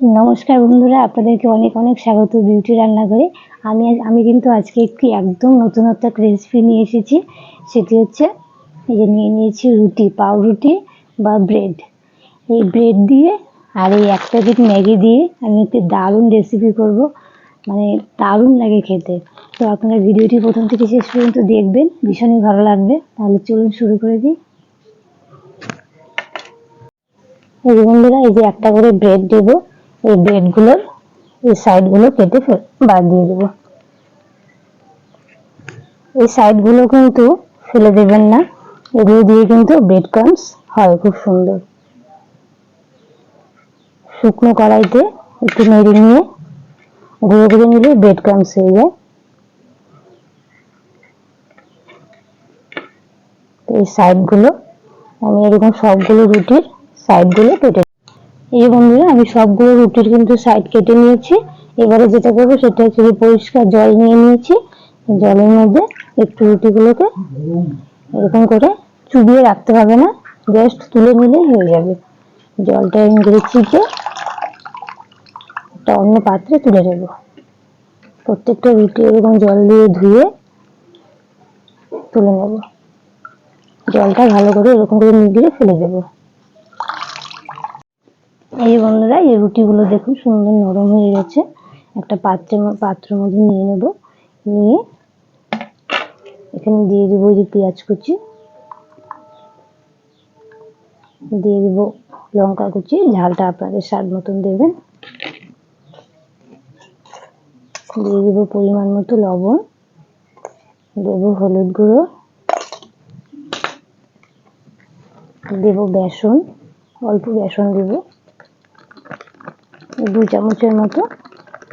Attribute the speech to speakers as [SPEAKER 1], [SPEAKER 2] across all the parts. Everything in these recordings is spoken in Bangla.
[SPEAKER 1] নমস্কার বন্ধুরা, আপনাদেরকে অনেক অনেক স্বাগত বিউটি রান্নাঘরে। আমি আজ, আমি কিন্তু আজকে একটি একদম নতুনত্ব একটা রেসিপি নিয়ে এসেছি। সেটি হচ্ছে, এই যে নিয়ে নিয়েছি রুটি, পাউরুটি বা ব্রেড এই ব্রেড দিয়ে আর এই এক প্যাকেট ম্যাগি দিয়ে আমি একটি দারুণ রেসিপি করব। মানে দারুণ লাগে খেতে। তো আপনারা ভিডিওটি প্রথম থেকে শেষ পর্যন্ত দেখবেন, ভীষণই ভালো লাগবে। তাহলে চলুন শুরু করে দিই। এই বন্ধুরা, এই যে একটা করে ব্রেড দেবো। এই ব্রেডগুলোর এই সাইডগুলো কেটে বাদ দিয়ে দেবো। এই সাইডগুলো কিন্তু ফেলে দেবেন না। এগুলো দিয়ে কিন্তু ব্রেড ক্রামস হয় খুব সুন্দর। শুকনো কড়াইতে একটু নেড়ে নিয়ে গুঁড়ো করে নিলে ব্রেড ক্রামস হয়ে যায়। এই সাইডগুলো আমি এরকম সবগুলো রুটির সাইডগুলো কেটে এই বন্ধুরা, আমি সবগুলো রুটির কিন্তু সাইড কেটে নিয়েছি। এবারে যেটা করব সেটা হচ্ছে পরিষ্কার জল নিয়ে নিয়েছি। জলের মধ্যে একটু রুটিগুলোকে এরকম করে চুবিয়ে রাখতে হবে না জাস্ট তুলে নিলেই হয়ে যাবে। জলটা করে চিপে একটা অন্য পাত্রে তুলে নেব। প্রত্যেকটা রুটি এরকম জল দিয়ে ধুয়ে তুলে নেব। জলটা ভালো করে এরকম করে নিগড়ে ফেলে দেবো। এই বন্ধুরা, এই রুটিগুলো দেখুন সুন্দর নরম হয়ে গেছে। একটা পাত্রের ম- পাত্রের মধ্যে নিয়ে নেব। নিয়ে এখানে দিয়ে দেবো যে পেঁয়াজ কুচি। দিয়ে দেবো লঙ্কা কুচি। ঝালটা আপনাদের স্বাদ মতন দেবেন। দিয়ে দেবো পরিমাণ মতো লবণ। দেবো হলুদ গুঁড়ো। দেবো বেসন। অল্প বেসন দেবো। দু চামচের মতো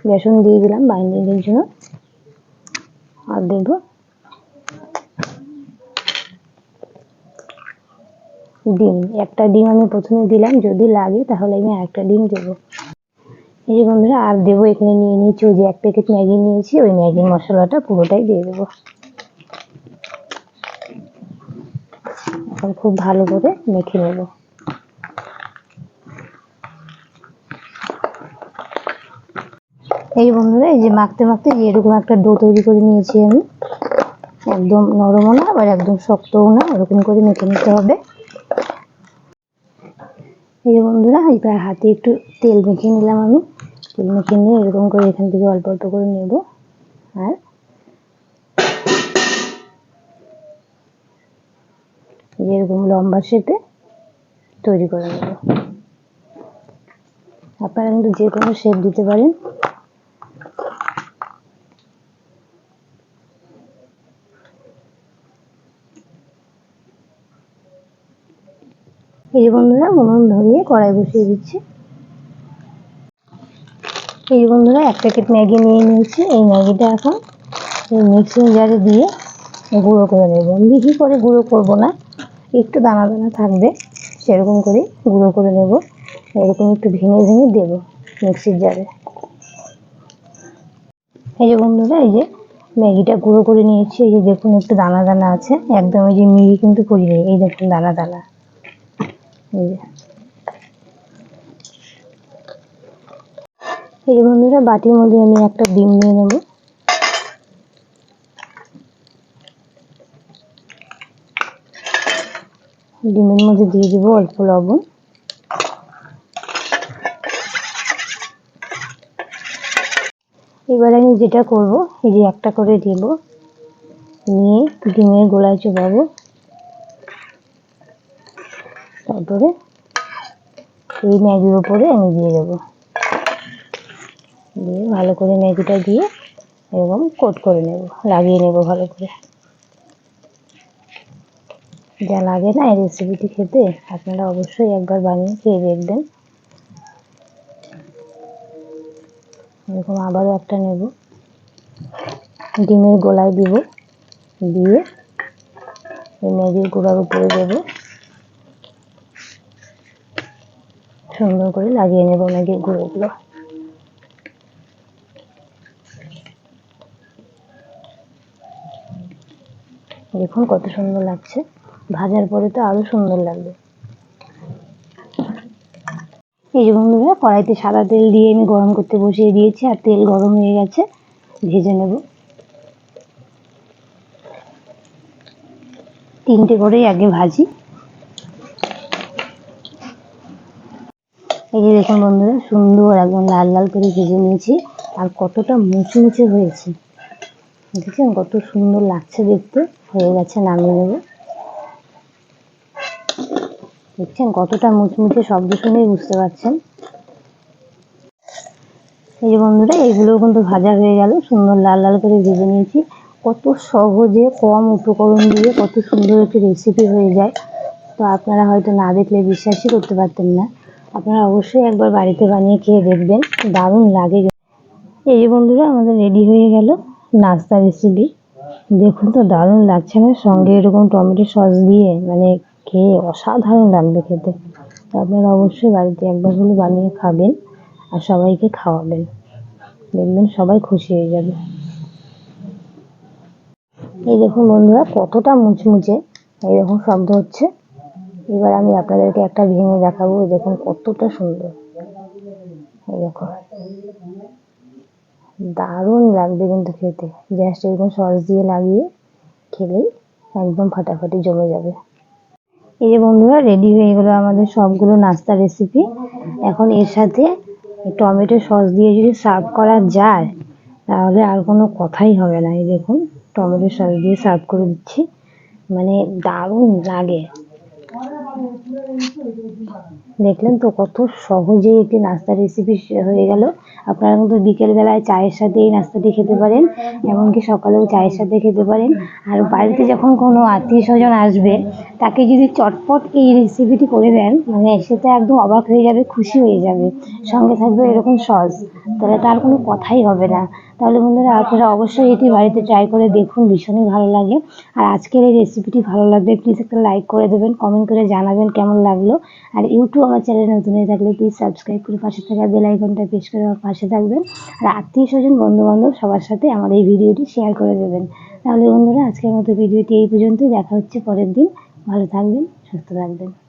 [SPEAKER 1] বেসন দিয়ে দিলাম বাইন্ডিংয়ের জন্য। আর দেব ডিম। একটা ডিম আমি প্রথমে দিলাম, যদি লাগে তাহলে আমি একটা ডিম দেবো। এই যে বন্ধুরা, আর দেবো এখানে নিয়ে নিয়েছি, ওই যে এক প্যাকেট ম্যাগি নিয়েছি, ওই ম্যাগির মশলাটা পুরোটাই দিয়ে দেবো। এখন খুব ভালো করে মেখে নেব। এই বন্ধুরা, এই যে মাখতে মাখতে যে এরকম একটা ডো তৈরি করে নিয়েছি আমি, একদম নরমও না, আবার একদম শক্তও না এরকম করে মেখে নিতে হবে। এই বন্ধুরা, এবার হাতে একটু তেল মেখে নিলাম আমি। তেল মেখে নিয়ে এরকম করে এখান থেকে অল্প অল্প করে নেব। আর এরকম লম্বা শেপে তৈরি করে নেব। আপনারা কিন্তু যে কোনো শেপ দিতে পারেন। এই বন্ধুরা উনুন ধরিয়ে কড়াই বসিয়ে দিচ্ছি। এই যে বন্ধুরা, এক প্যাকেট ম্যাগি নিয়ে নিয়েছি। এই ম্যাগিটা এখন এই মিক্সিং জারে দিয়ে গুঁড়ো করে নেব। মিহি করে গুঁড়ো করব না, একটু দানা দানা থাকবে, সেরকম করে গুঁড়ো করে নেব। এরকম একটু ভেঙে ভেঙে দেবো মিক্সির জারে। এই যে বন্ধুরা, এই যে ম্যাগিটা গুঁড়ো করে নিয়েছি। এই যে দেখুন, একটু দানা দানা আছে। একদম এই যে মিহি কিন্তু করিনি এই দেখুন, দানা দানা। এই যে। বন্ধুরা, বাটির মধ্যে আমি একটা ডিম নিয়ে নেব। ডিমের মধ্যে দিয়ে দেবো অল্প লবণ। এবার আমি যেটা করব, এই যে একটা করে দেব। নিয়ে ডিমের গোলায় চোবাবো। তারপরে এই ম্যাগির উপরে আমি দিয়ে দেবো। দিয়ে ভালো করে ম্যাগিটা দিয়ে এরকম কোট করে নেব, লাগিয়ে নেব ভালো করে। যা লাগে না এই রেসিপিটি খেতে, আপনারা অবশ্যই একবার বানিয়ে খেয়ে দেখবেন। এরকম আবারও একটা নেব। ডিমের গোলায় দিব, দিয়ে এই ম্যাগির গোড়ার উপরে দেবো। সুন্দর করে লাগিয়ে নেব ম্যাগির গুঁড়োগুলো। দেখুন কত সুন্দর লাগছে। ভাজার পরে তো আরও সুন্দর লাগবে। এই যে বন্ধুরা, কড়াইতে সাদা তেল দিয়ে আমি গরম করতে বসিয়ে দিয়েছি আর তেল গরম হয়ে গেছে, ভেজে নেব। তিনটে করেই আগে ভাজি এই যে দেখুন বন্ধুরা, সুন্দর একদম লাল লাল করে ভেজে নিয়েছি আর কতটা মুচমুচে হয়েছে। দেখছেন কত সুন্দর লাগছে দেখতে? হয়ে গেছে, নামিয়ে নেব। দেখছেন কতটা মুচমুচে শব্দ শুনেই বুঝতে পারছেন? এই যে বন্ধুরা এইগুলোও কিন্তু ভাজা হয়ে গেল, সুন্দর লাল লাল করে ভেজে নিয়েছি। কত সহজে কম উপকরণ দিয়ে কত সুন্দর একটি রেসিপি হয়ে যায়। তো আপনারা হয়তো না দেখলে বিশ্বাসই করতে পারতেন না। আপনারা অবশ্যই একবার বাড়িতে বানিয়ে খেয়ে দেখবেন। দারুণ লাগে এই যে বন্ধুরা, আমাদের রেডি হয়ে গেল নাস্তা রেসিপি দেখুন তো, দারুণ লাগছে না? সঙ্গে এরকম টমেটো সস দিয়ে মানে খেয়ে অসাধারণ লাগবে খেতে। তো আপনারা অবশ্যই বাড়িতে একবার হলে বানিয়ে খাবেন আর সবাইকে খাওয়াবেন। দেখবেন সবাই খুশি হয়ে যাবে। এই দেখুন বন্ধুরা, কতটা মুচমুচে। এইরকম শব্দ হচ্ছে। এবার আমি আপনাদেরকে একটা ভেঙে দেখাবো দেখুন কতটা সুন্দর। দেখুন দারুণ লাগবে কিন্তু খেতে। জাস্ট এরকম সস দিয়ে লাগিয়ে খেলেই একদম ফাটাফাটি জমে যাবে। এই যে বন্ধুরা রেডি হয়ে গেলো আমাদের সবগুলো নাস্তা রেসিপি এখন এর সাথে টমেটো সস দিয়ে যদি সার্ভ করা যায়, তাহলে আর কোনো কথাই হবে না। এই দেখুন, টমেটো সস দিয়ে সার্ভ করে দিচ্ছি। মানে দারুণ লাগে। 那我出来一次就不了 দেখলেন তো কত সহজেই একটি নাস্তা রেসিপি হয়ে গেল। আপনারা কিন্তু বিকেলবেলায় চায়ের সাথে এই নাস্তাটি খেতে পারেন, এমনকি সকালেও চায়ের সাথে খেতে পারেন। আর বাড়িতে যখন কোনো আত্মীয় স্বজন আসবে, তাকে যদি চটপট এই রেসিপিটি করে দেন মানে সে তো একদম অবাক হয়ে যাবে, খুশি হয়ে যাবে। সঙ্গে থাকবে এরকম সস তাহলে তার কোনো কথাই হবে না। তাহলে বন্ধুরা, আপনারা অবশ্যই এটি বাড়িতে ট্রাই করে দেখুন, ভীষণই ভালো লাগে। আর আজকের এই রেসিপিটি ভালো লাগবে প্লিজ একটা লাইক করে দেবেন কমেন্ট করে জানাবেন কেমন লাগল। আর ইউটিউব আমার চ্যানেল নতুন হয়ে থাকলে প্লিজ সাবস্ক্রাইব করে পাশে থাকা বেল আইকনটা প্রেস করে আমার পাশে থাকবেন। আর আত্মীয় স্বজন, বন্ধুবান্ধব সবার সাথে আমার এই ভিডিওটি শেয়ার করে দেবেন। তাহলে বন্ধুরা, আজকের মতো ভিডিওটি এই পর্যন্তই। দেখা হচ্ছে পরের দিন। ভালো থাকবেন, সুস্থ থাকবেন।